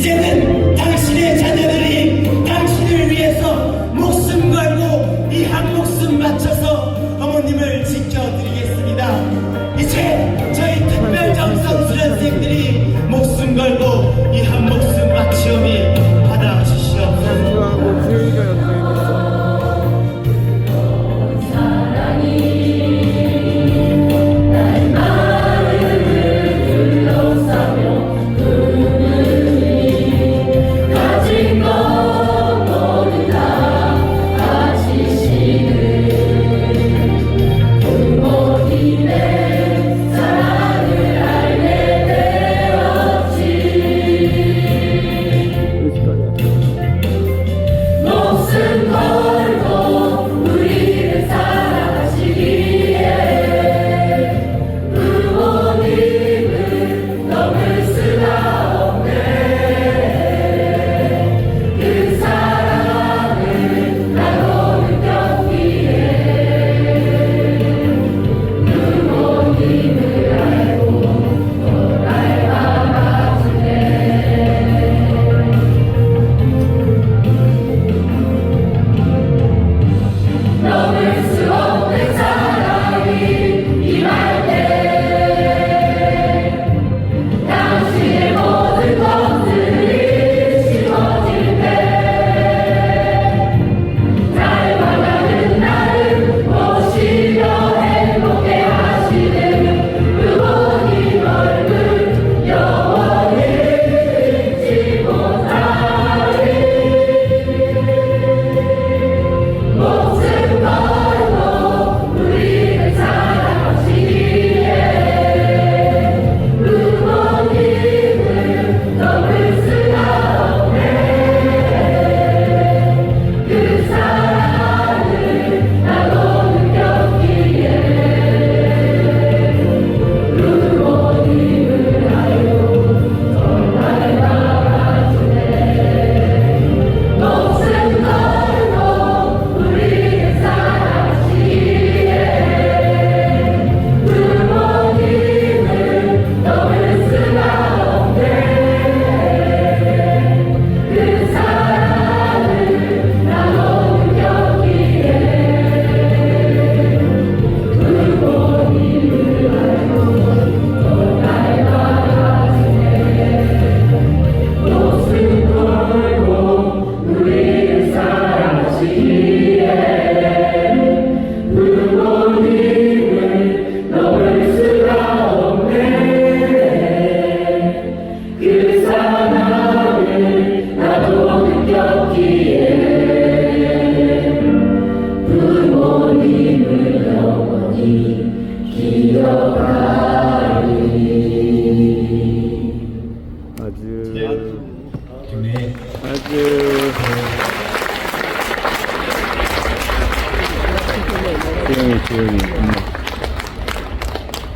이제는 당신의 자녀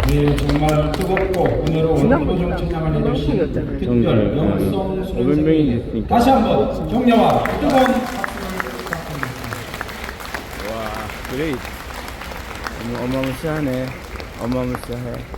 네, 정말 뜨겁고 은혜로운 포도정 찬양을 해주신 특별 명성 소리 다시 한번 정녀와 뜨거운 Great. Amma Musa ne? Amma Musa he.